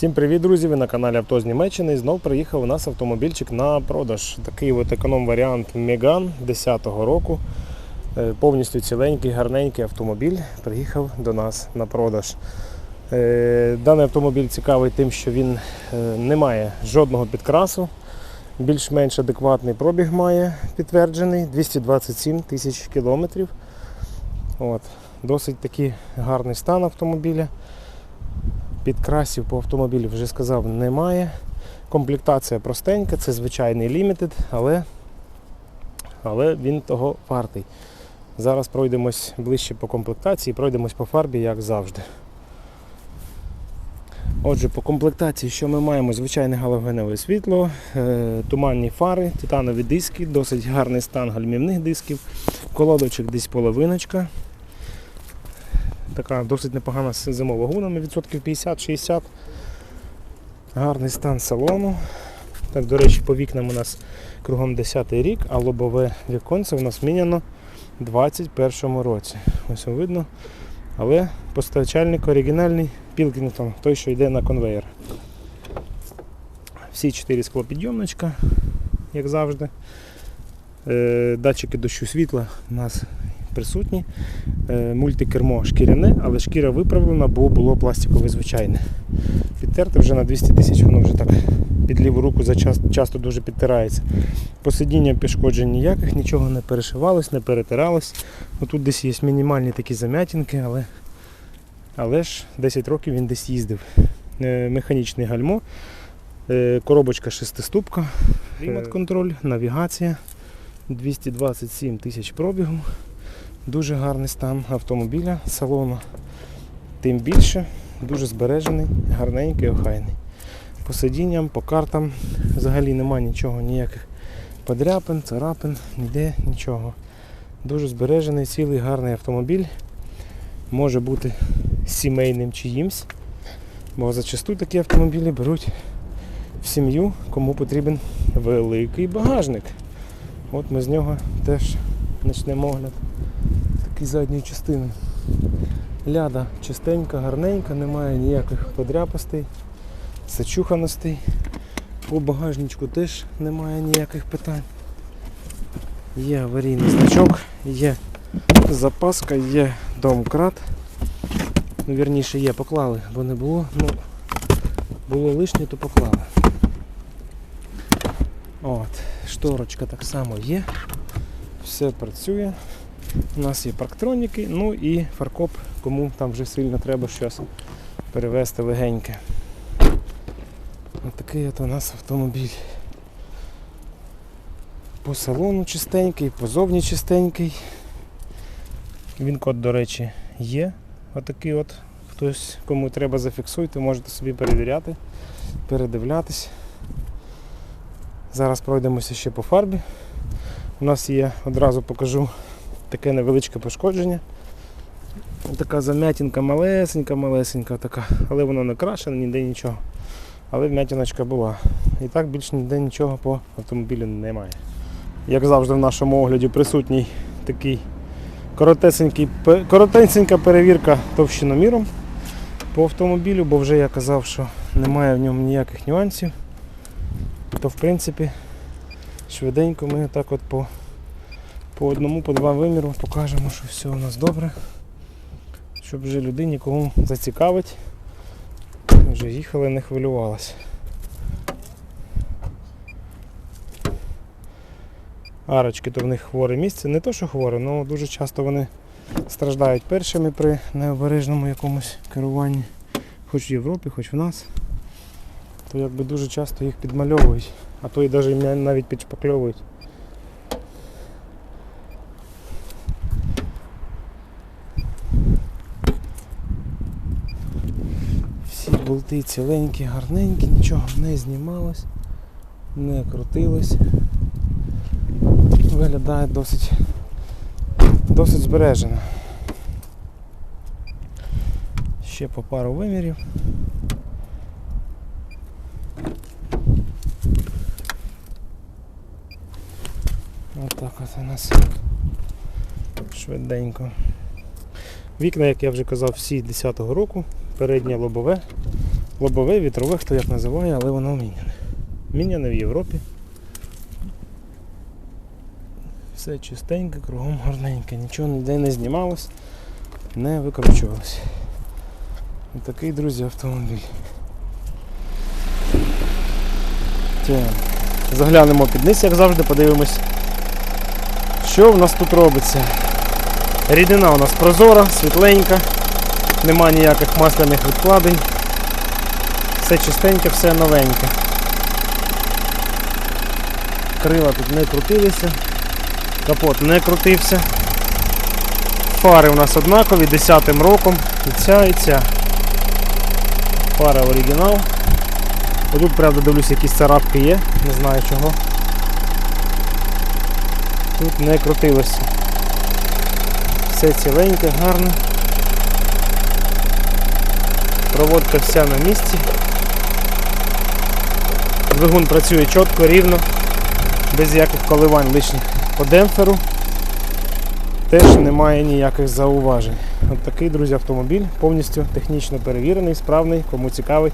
Всім привіт, друзі! Ви на каналі Авто з Німеччини. І знов приїхав у нас автомобільчик на продаж. Такий от економ-варіант Megane 10-го року. Е, Повністю ціленький, гарненький автомобіль приїхав до нас на продаж. Е, Даний автомобіль цікавий тим, що він е, не має жодного підкрасу. Більш-менш адекватний пробіг має підтверджений 227 тисяч кілометрів. От. Досить такий гарний стан автомобіля. Підкрасів по автомобілю вже сказав немає. Комплектація простенька, це звичайний лімітед, але, але він того вартий. Зараз пройдемось ближче по комплектації, пройдемось по фарбі, як завжди. Отже, по комплектації, що ми маємо? Звичайне галогенове світло, е, туманні фари, титанові диски, досить гарний стан гальмівних дисків, колодочок десь половиночка. Така досить непогана зимова гунами, відсотків 50-60. Гарний стан салону. Так, до речі, по вікнам у нас кругом 10 рік, а лобове віконце у нас міняно у 21 році. Ось видно. Але постачальник оригінальний Пілкінгтон, той, що йде на конвейер. Всі 4 склопідйомничка, як завжди. Е, Датчики дощу світла у нас присутні. Е, Мультикермо шкіряне, але шкіра виправлена, бо було пластикове звичайне. Підтерте вже на 200 тисяч, воно вже так під ліву руку часто дуже підтирається. По сидінням пішкоджень ніяких, нічого не перешивалось, не перетиралось. Ну, тут десь є мінімальні такі зам'ятінки, але, але ж 10 років він десь їздив. Е, Механічний гальмо, е, коробочка шестиступка, клімат-контроль, навігація, 227 тисяч пробігу. Дуже гарний стан автомобіля, салону. Тим більше дуже збережений, гарненький, охайний. По сидінням, по картам взагалі нема нічого, ніяких подряпин, царапин, ніде нічого. Дуже збережений, цілий гарний автомобіль. Може бути сімейним чиїмсь. Бо зачасту такі автомобілі беруть в сім'ю, кому потрібен великий багажник. От ми з нього теж почнемо огляд такий задньої частини. Ляда чистенька, гарненька, немає ніяких подряпостей, зачуханостей. По багажничку теж немає ніяких питань. Є аварійний значок, є запаска, є домкрат. Ну, вірніше є, поклали, бо не було. Ну, було лишнє, то поклали. От, шторочка так само є. Все працює. У нас є парктроніки, ну і фаркоп, кому там вже сильно треба щось перевезти легеньке. Ось такий от у нас автомобіль. По салону чистенький, позовні чистенький. Він код, до речі, є. Отакий от. Хтось, кому треба зафіксуйте, можете собі перевіряти, передивлятись. Зараз пройдемося ще по фарбі. У нас є, одразу покажу таке невеличке пошкодження. Така зам'ятінка малесенька, малесенька така, але воно не крашене, ніде нічого. Але вм'ятіночка була. І так більше ніде нічого по автомобілю немає. Як завжди в нашому огляді присутній такий коротесенька перевірка товщиноміром по автомобілю, бо вже я казав, що немає в ньому ніяких нюансів. То в принципі швиденько ми так от по по одному, по два виміру покажемо, що все у нас добре. Щоб вже людині кого зацікавить, вже їхали, не хвилювалася. Арочки то в них хворе місце. Не то, що хворе, але дуже часто вони страждають першими при необережному якомусь керуванні, хоч в Європі, хоч в нас. То якби дуже часто їх підмальовують, а то і навіть навіть підшпакльовують. Всі болти ціленькі, гарненькі, нічого не знімалось, не крутилось. Виглядає досить, досить збережено. Ще по пару вимірів. Отак от у нас швиденько. Вікна, як я вже казав, всі 10-го року, переднє лобове, Лобове, вітрове, хто як називає, але воно міняне. Міняне в Європі. Все чистеньке, кругом гарненьке, нічого ніде не знімалось, не викручувалось. Такий, друзі, автомобіль. Так. Заглянемо під низ, як завжди, подивимось, що в нас тут робиться. Рідина у нас прозора, світленька, нема ніяких масляних відкладень. Все чистеньке, все новеньке. Крила тут не крутилися, капот не крутився. Фари у нас однакові, 10-м роком. І ця, і ця. Фара оригінал. Отут, правда, дивлюсь, якісь царапки є, не знаю чого. Тут не крутилося. Все ціленьке, гарне. Проводка вся на місці. Двигун працює чітко, рівно, без яких коливань лишніх по демпферу. Теж немає ніяких зауважень. От такий, друзі, автомобіль, повністю технічно перевірений, справний, кому цікавить.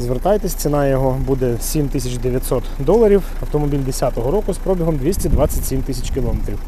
Звертайтесь, ціна його буде 7900 доларів. Автомобіль 10-го року з пробігом 227 тисяч кілометрів.